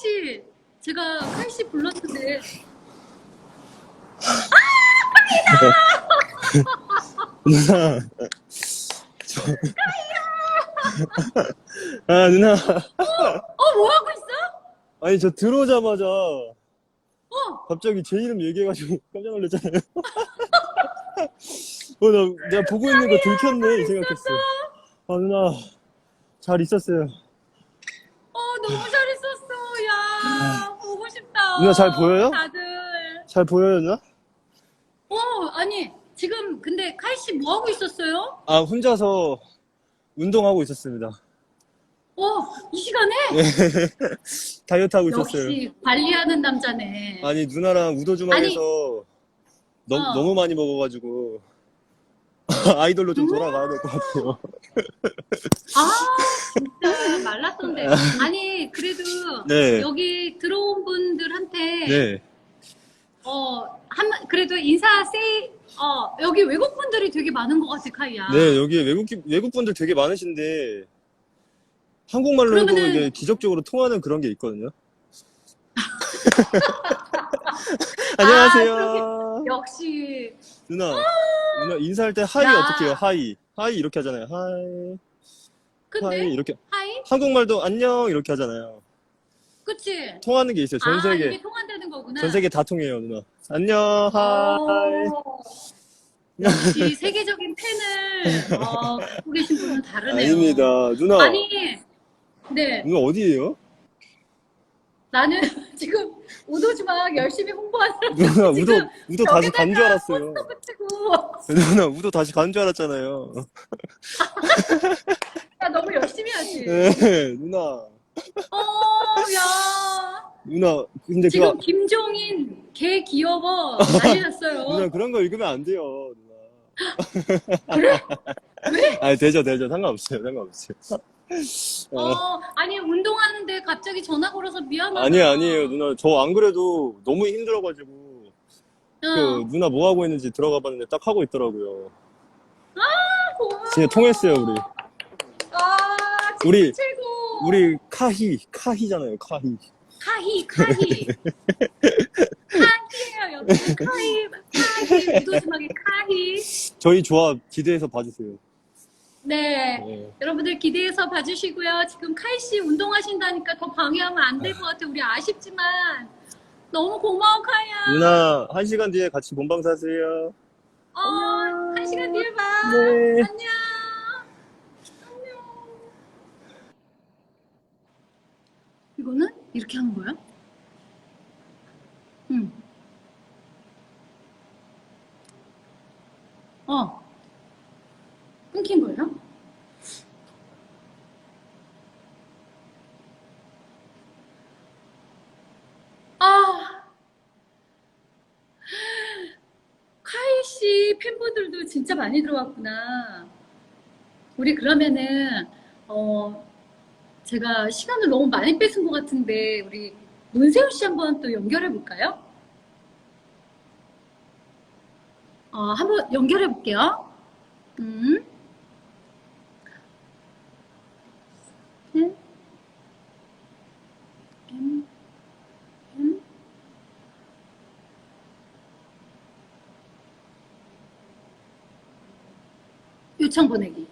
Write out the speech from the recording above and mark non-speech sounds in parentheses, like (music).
씨, 제가 카이 씨 불렀는데 누나. 저... 아, 누나. (laughs) 어, 뭐 하고 있어? 아니, 저 들어오자마자 어, 갑자기 제 이름 얘기해가지고 깜짝 놀랐잖아요. (laughs) 어, 나, 내가 보고 있는 거 들켰네, 이 생각했어. 아, 누나. 잘 있었어요. 어, 너무 잘했었어. 야, 보고 싶다. 누나 잘 보여요? 다들. 잘 보여요, 누나? 어, 아니, 지금 근데 카이 씨 뭐 하고 있었어요? 아, 혼자서 운동하고 있었습니다. 어, 이 시간에? (laughs) 다이어트 하고 있었어요. 역시 관리하는 남자네. 아니, 누나랑 우도주말에서 너, 어. 너무 많이 먹어가지고 (laughs) 아이돌로 좀 돌아가야 될 것 같아요. 아, 진짜 말랐던데. (laughs) 아니, 그래도 네. 여기 들어온 분들한테 네. 어, 한 그래도 인사 세이 어, 여기 외국 분들이 되게 많은 것 같아, 카이야. 네, 여기 외국, 외국 분들 되게 많으신데, 한국말로 해도 그러면은- 이게 기적적으로 통하는 그런 게 있거든요. (laughs) 안녕하세요. 역시 누나, 누나 인사할 때 하이 야. 어떻게 해요? 하이. 하이 이렇게 하잖아요. 하이. 근데 하이 이렇게. 하이? 한국말도 안녕 이렇게 하잖아요. 그치? 통하는 게 있어요. 전 아, 세계. 이게 통한다는 거구나. 전 세계 다 통해요, 누나. 안녕, 하이. 오, 역시 세계적인 팬을 어, 갖고 계신 분은 다르네요. 아닙니다. 누나. 아니, 네. 누나 어디에요? 나는 (laughs) 지금 우도주막 열심히 홍보하느라 누나, (laughs) 우도, 우도 다시 간 줄 알았어요. 누나, 우도 다시 간 줄 알았잖아요. 야 너무 열심히 하지. 네, 누나. 어, 야. 누나, 근데 지금 그거, 김종인 개 귀여워 난리 났어요. 누나 그런 거 읽으면 안 돼요, 누나. 그래? 왜? (laughs) 아, 되죠, 되죠. 상관없어요, 상관없어요. (laughs) 어, 어, 아니 운동하는데 갑자기 전화 걸어서 미안하다. 아니, 아니에요, 누나. 저 안 그래도 너무 힘들어가지고, 그, 어, 누나 뭐 하고 있는지 들어가 봤는데 딱 하고 있더라고요. 고마워. 진짜 통했어요, 우리. 아, 진짜 우리- 최고. 우리 카히, 카히잖아요, 카히. 카히, 카히. 카히예요, 여기. 카히, 카히. (laughs) 우도주막의 카히. 저희 조합 기대해서 봐주세요. 네. 네. 여러분들 기대해서 봐주시고요. 지금 카이 씨 운동하신다니까 더 방해하면 안 될 것 같아. 우리 아쉽지만. 너무 고마워, 카이야. 누나, 한 시간 뒤에 같이 본방 사세요. 어, 한 시간 뒤에 봐. 네. 안녕. 안녕. 이거는 이렇게 하는 거야? 응. 어. 끊긴 거예요? 아. 카이 씨 팬분들도 진짜 많이 들어왔구나. 우리 그러면은 어 제가 시간을 너무 많이 뺏은 것 같은데 우리 문세호 씨 한번 또 연결해 볼까요? 어 한번 연결해 볼게요. 음. 음. 음. 음. 요청 보내기.